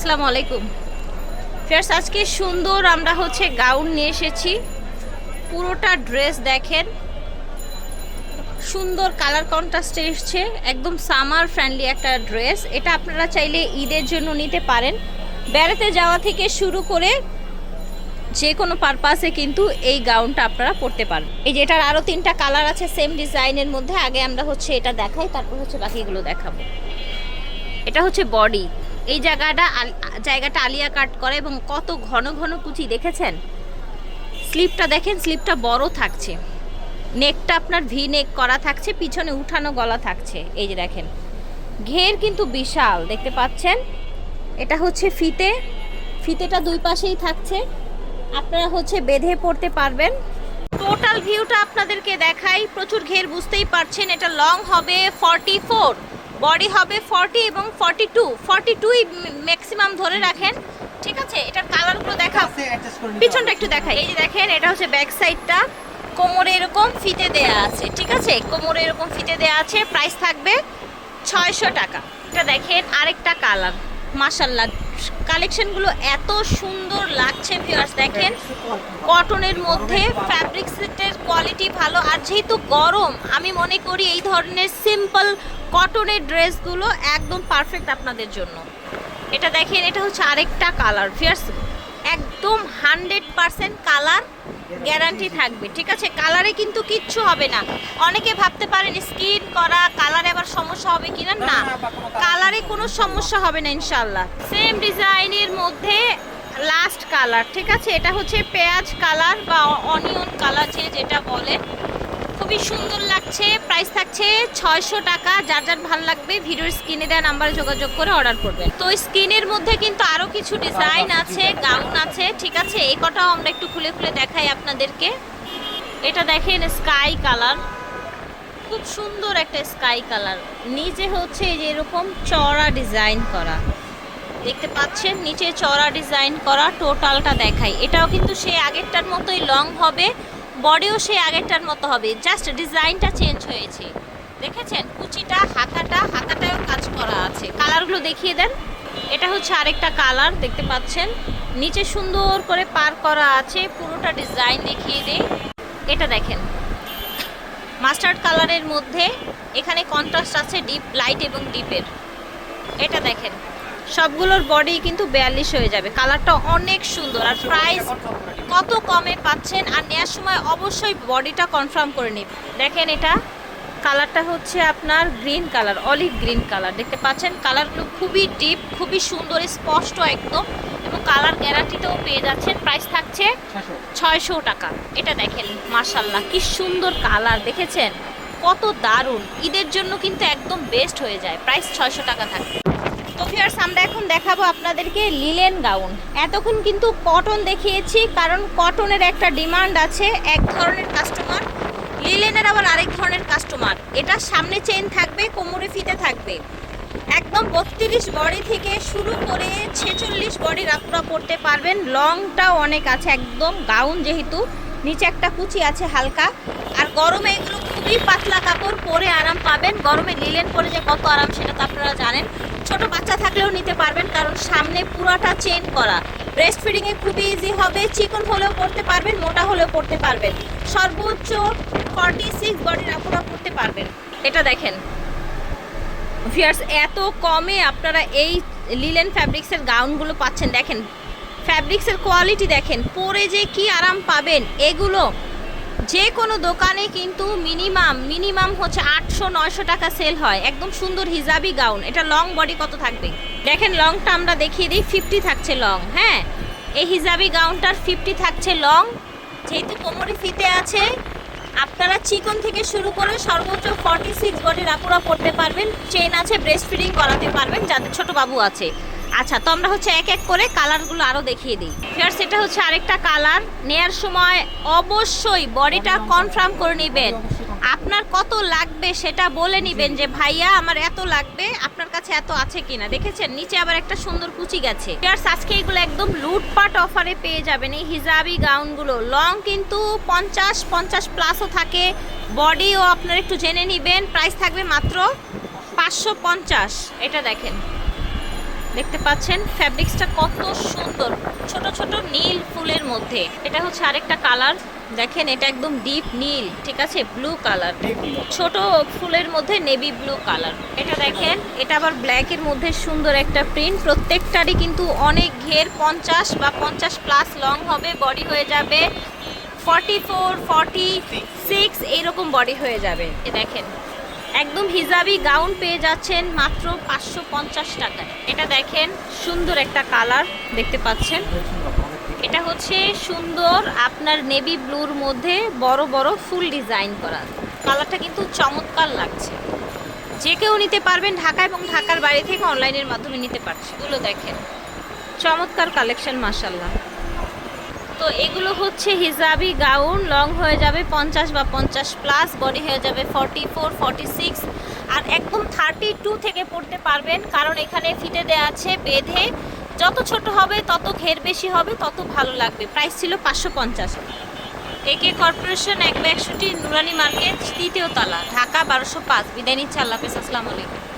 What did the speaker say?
আসসালামু আলাইকুম। ফেয়ার্স, আজকে সুন্দর আমরা হচ্ছে গাউন নিয়ে এসেছি। পুরোটা ড্রেস দেখেন। সুন্দর কালার কন্ট্রাস্টে এসছে, একদম সামার ফ্রেন্ডলি একটা ড্রেস। এটা আপনারা চাইলে ঈদের জন্য নিতে পারেন। বেড়াতে যাওয়া থেকে শুরু করে যে কোনো পারপাসে কিন্তু এই গাউনটা আপনারা পরতে পারেন। এই যে এটার আরও তিনটা কালার আছে সেম ডিজাইনের মধ্যে। আগে আমরা হচ্ছে এটা দেখাই, তারপর হচ্ছে বাকিগুলো দেখাবো। এটা হচ্ছে বডি এই জায়গাটা জায়গাটা আলিয়া কাট করে এবং কত ঘন ঘন কুচি দেখেছেন? স্লিপটা দেখেন, স্লিপটা বড় থাকছে। নেকটা আপনার ভি নেক করা থাকছে, পিছনে উঠানো গলা থাকছে। এই যে দেখেন, ঘের কিন্তু বিশাল, দেখতে পাচ্ছেন? এটা হচ্ছে ফিতে, ফিতেটা দুই পাশেই থাকছে। আপনারা হচ্ছে বেঁধে পড়তে পারবেন। টোটাল ভিউটা আপনাদেরকে দেখাই, প্রচুর ঘের বুঝতেই পারছেন, এটা লং হবে ফর্টি ফোর বডি হবে ফর্টি এবং forty two. Forty two maximum ধরে রাখেন। ঠিক আছে? এটার কালারগুলো দেখা পিছনটা একটু দেখাই। এই যে দেখেন এটা হচ্ছে ব্যাক সাইডটা কোমরে এরকম ফিতে দেয়া আছে। ঠিক আছে? কোমরে এরকম ফিতে দেয়া আছে। প্রাইস থাকবে ছয়শো টাকা। এটা দেখেন আরেকটা কালার মাশাল্লাহ কালেকশনগুলো এত সুন্দর লাগছে ভিউয়ার্স দেখেন। কটনের মধ্যে ফ্যাব্রিক সেটের কোয়ালিটি ভালো। আর যেহেতু গরম আমি মনে করি এই ধরনের সিম্পল কটনের ড্রেসগুলো একদম পারফেক্ট আপনাদের জন্য। এটা দেখেন এটা হচ্ছে আরেকটা কালার ফিয়ার্স একদম হান্ড্রেড পারসেন্ট কালার গ্যারান্টি থাকবে ঠিক আছে? কালারে কিন্তু কিচ্ছু হবে না। অনেকে ভাবতে পারেন স্কিন করা কালারে আবার সমস্যা হবে কিনা? না। কালারে কোনো সমস্যা হবে না ইনশাল্লাহ সেম ডিজাইনের মধ্যে লাস্ট কালার ঠিক আছে? এটা হচ্ছে পেঁয়াজ কালার বা অনিয়ন কালার যে যেটা বলে। খুবই সুন্দর লাগছে প্রাইস থাকছে ছয়শো টাকা যার যার ভালো লাগবে ভিডিওর স্ক্রিনে দেওয়া নাম্বারে যোগাযোগ করে অর্ডার করবেন। তো স্ক্রিনের মধ্যে কিন্তু আরও কিছু ডিজাইন আছে গাউন আছে। ঠিক আছে? এই কটাও আমরা একটু খুলে খুলে দেখাই আপনাদেরকে। এটা দেখেন স্কাই কালার খুব সুন্দর একটা স্কাই কালার নিচে হচ্ছে এই যে এরকম চড়া ডিজাইন করা। দেখতে পাচ্ছেন? নিচে চড়া ডিজাইন করা টোটালটা দেখাই। এটাও কিন্তু সে আগেরটার মতোই লং হবে। বডিও সেই আগেরটার মতো হবে। জাস্ট ডিজাইনটা চেঞ্জ হয়েছে। দেখেছেন? কুচিটা, হাতাটা হাতাটাও কাজ করা আছে। কালারগুলো দেখিয়ে দেন। এটা হচ্ছে আরেকটা কালার দেখতে পাচ্ছেন? নিচে সুন্দর করে পার করা আছে। পুরোটা ডিজাইন দেখিয়ে দেই। এটা দেখেন। মাস্টার্ড কালারের মধ্যে এখানে কন্ট্রাস্ট আছে ডিপ লাইট এবং ডিপের এটা দেখেন। সবগুলোর বডি কিন্তু বিয়াল্লিশ হয়ে যাবে। কালারটা অনেক সুন্দর। আর প্রাইস কত কমে পাচ্ছেন? আর নেওয়ার সময় অবশ্যই বডিটা কনফার্ম করে নিন। দেখেন এটা। কালারটা হচ্ছে আপনার green colour olive green colour দেখতে পাচ্ছেন? কালারগুলো খুবই ডিপ খুবই সুন্দর, স্পষ্ট একদম। এবং কালার গ্যারান্টিতেও পেয়ে যাচ্ছেন। প্রাইস থাকছে ছয়শো টাকা। এটা দেখেন মার্শাল্লাহ কি সুন্দর কালার দেখেছেন? কত দারুণ। ঈদের জন্য কিন্তু একদম বেস্ট হয়ে যায়। প্রাইস ছয়শো টাকা থাকে তো ভিউয়ার্স আমরা এখন দেখাবো আপনাদেরকে লিলেন গাউন এতক্ষণ কিন্তু কটন দেখিয়েছি, কারণ কটনের একটা ডিমান্ড আছে, এক ধরনের কাস্টমার লিলেনের আবার আরেক ধরনের কাস্টমার এটা সামনে চেন থাকবে, কোমরে ফিতে থাকবে। একদম বত্রিশ বডি থেকে শুরু করে ছেচল্লিশ বডির আপনারা পড়তে পারবেন। লংটাও অনেক আছে, একদম গাউন যেহেতু। নিচে একটা কুচি আছে হালকা। আর গরমে এগুলো খুবই পাতলা কাপড় পরে আরাম পাবেন। গরমে লিলেন পরে যে কত আরাম সেটা তো আপনারা জানেন। ছোট বাচ্চা থাকলেও নিতে পারবেন, কারণ সামনে পুরাটা চেন করা। ব্রেস্ট ফিডিংয়ে খুবই ইজি হবে। চিকন হলেও পড়তে পারবেন, মোটা হলেও পড়তে পারবেন। সর্বোচ্চ ফর্টি সিক্স বডির আপনারা পড়তে পারবেন। এটা দেখেন। ভিয়ার্স এত কমে আপনারা এই লিলেন ফ্যাব্রিক্সের গাউনগুলো পাচ্ছেন। দেখেন ফ্যাব্রিক্সের কোয়ালিটি দেখেন। পরে যে কি আরাম পাবেন, এগুলো যে কোনো দোকানে কিন্তু মিনিমাম মিনিমাম হচ্ছে আটশো, নয়শো টাকা সেল হয়। একদম সুন্দর হিজাবি গাউন এটা লং বডি কত থাকবে? দেখেন লংটা আমরা দেখিয়ে দিই ফিফটি থাকছে লং হ্যাঁ? এই হিজাবি গাউনটার ফিফটি থাকছে লং যেহেতু কোমরে ফিতে আছে, আপনারা চিকন থেকে শুরু করে সর্বোচ্চ ফর্টি সিক্স বডির আপুরা পড়তে পারবেন। চেন আছে ব্রেস্ট ফিডিং করাতে পারবেন যাদের ছোট বাবু আছে। আচ্ছা তো আমরা হচ্ছে এক এক করে কালারগুলো আরও দেখিয়ে দিই। ফিয়ার সেটা হচ্ছে আরেকটা কালার। নেয়ার সময় অবশ্যই বডিটা কনফার্ম করে নেবেন। আপনার কত লাগবে সেটা বলে নিবেন যে, ভাইয়া, আমার এত লাগবে, আপনার কাছে এত আছে কিনা? দেখেছেন? নিচে আবার একটা সুন্দর কুচি গেছে। ফিয়ার্স আজকে এগুলো একদম লুটপাট অফারে পেয়ে যাবেন। এই হিজাবি গাউনগুলো। লং কিন্তু পঞ্চাশ পঞ্চাশ প্লাসও থাকে। বডিও আপনারা একটু জেনে নিবেন। প্রাইস থাকবে মাত্র পাঁচশো পঞ্চাশ। এটা দেখেন। দেখতে পাচ্ছেন ফ্যাব্রিক্সটা কত সুন্দর। ছোট ছোট নীল ফুলের মধ্যে। এটা হচ্ছে আরেকটা কালার দেখেন, এটা একদম ডিপ নীল, ঠিক আছে? ব্লু কালার ছোট ফুলের মধ্যে নেভি ব্লু কালার এটা দেখেন, এটা আবার ব্ল্যাকের মধ্যে সুন্দর একটা প্রিন্ট প্রত্যেকটারই কিন্তু অনেক ঘের, পঞ্চাশ বা পঞ্চাশ প্লাস লং হবে বডি হয়ে যাবে ফর্টি ফোর ফর্টি সিক্স এইরকম বডি হয়ে যাবে। দেখেন। একদম হিজাবি গাউন পেয়ে যাচ্ছেন মাত্র পাঁচশো পঞ্চাশ টাকায়। এটা দেখেন, সুন্দর একটা কালার দেখতে পাচ্ছেন। এটা হচ্ছে সুন্দর আপনার নেভি ব্লুর মধ্যে বড় বড় ফুল ডিজাইন করা। কালারটা কিন্তু চমৎকার লাগছে। যে কেউ নিতে পারবেন ঢাকা এবং ঢাকার বাইরে থেকে অনলাইনের মাধ্যমে নিতে পারছে এগুলো দেখেন, চমৎকার কালেকশন মাসাল্লাহ তো এগুলো হচ্ছে হিজাবি গাউন লং হয়ে যাবে পঞ্চাশ বা পঞ্চাশ প্লাস বডি হয়ে যাবে ফর্টি ফোর ফর্টি সিক্স আর একদম থার্টি টু থেকে পড়তে পারবেন। কারণ এখানে ফিটে দেওয়া আছে বেঁধে, যত ছোট হবে তত ঘের বেশি হবে, তত ভালো লাগবে। প্রাইস ছিল পাঁচশো পঞ্চাশ। একে কর্পোরেশন এক একশোটি নুরানি মার্কেট, তৃতীয় তলা, ঢাকা বারোশো পাঁচ। বিদায় নিচ্ছে, আল্লাহ আসসালামু আলাইকুম।